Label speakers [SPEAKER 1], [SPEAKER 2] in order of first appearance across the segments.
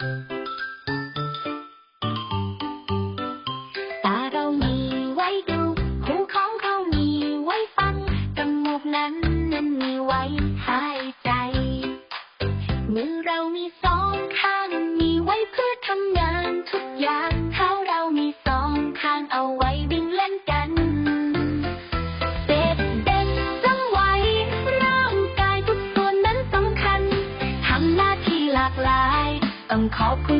[SPEAKER 1] Thank you. ำขอบคุณ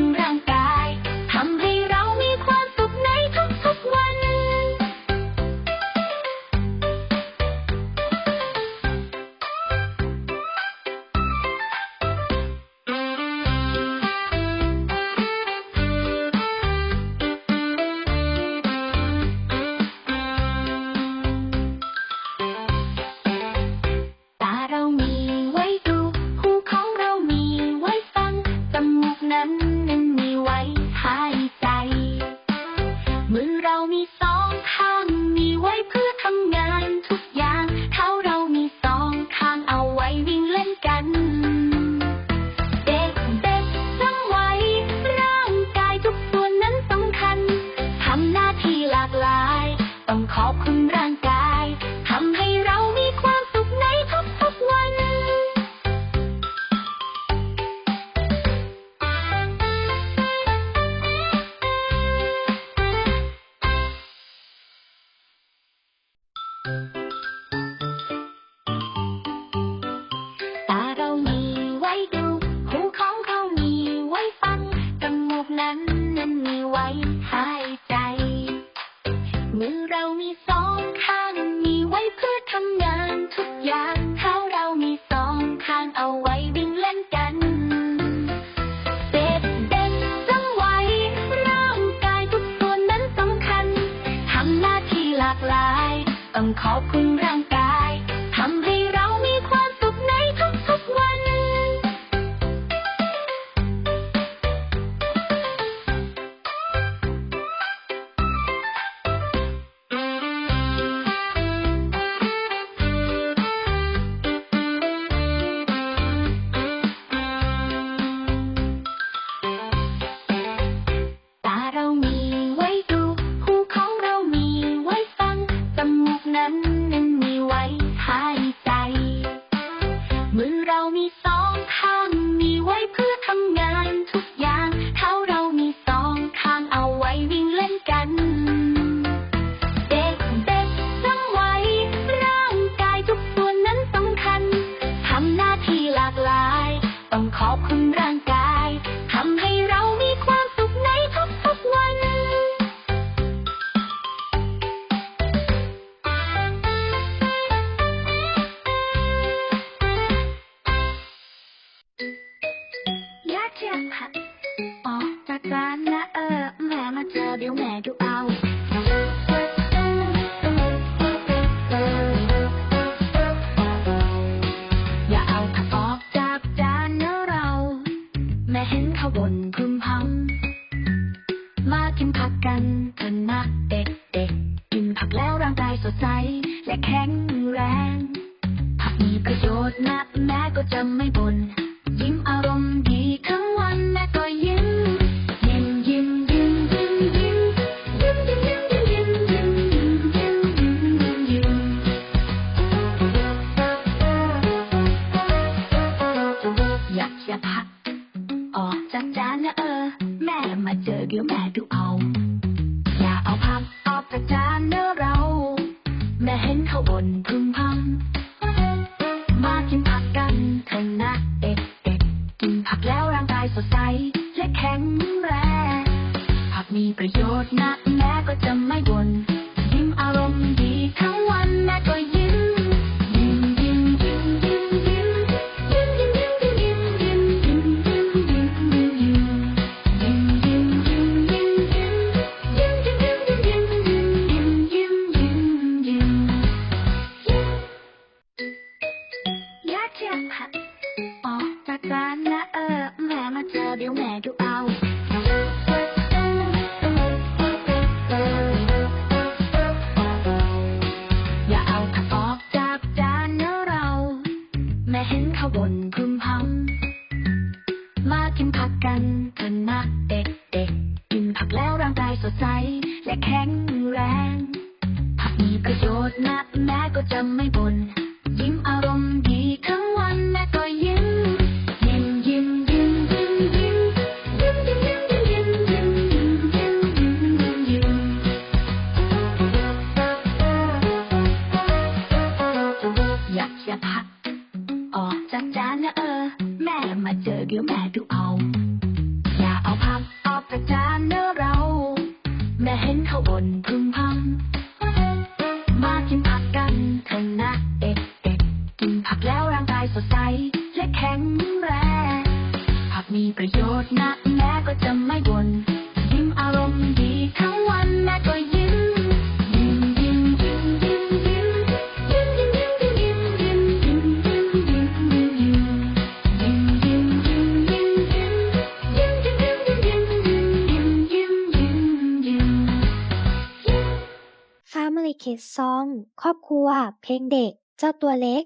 [SPEAKER 1] ขอบคุณ ต้องขอบคุณร่างกายทำให้เรามีความสุขในทุกๆวันยากเชียงผักออกจากร้านนะเออแม่มาเจอเดี๋ยวแม่ดูเอาำ มากินผักกันเถอะนะเด็กๆ กินผักแล้วร่างกายสดใส และแข็งแรง ผักมีประโยชน์นะแม้ก็จะไม่บ่น ดี๋ยวแม่ดูเอา อย่าเอาผักออกจากจานเนื้อเรา แม่เห็นเขาบนพึมพำมากินผักกันเถอะนะเด็กเด็กกินผักแล้วร่างกายสดใสและแข็งแรง ผักมีประโยชน์นะแม่ก็จะไม่บ่น ดี๋ยวแม่ดูเอาอย่าเอาผักออกจากจานเนื้เรา แม่เห็นเขาบ่นพึมพำมากินผักกันเถอะนะเด็กๆกินผักแล้วร่างกายสดใส และแข็งแรง ผักมีประโยชน์นะแม่ก็จะไม่บ่น มาเจอเดี๋ยวแม่ดูเอา อย่าเอาพักออกจากจานเนอเรา แม่เห็นเขาบ่นพึมพำมากินผักกันเถอะนะเด็กเด็กกินผักแล้วร่างกายสดใสและแข็งแรง ผักมีประโยชน์นะแม่ก็จะไม่บ่น
[SPEAKER 2] Family Kids Song ครอบครัว เพลงเด็ก เจ้าตัวเล็ก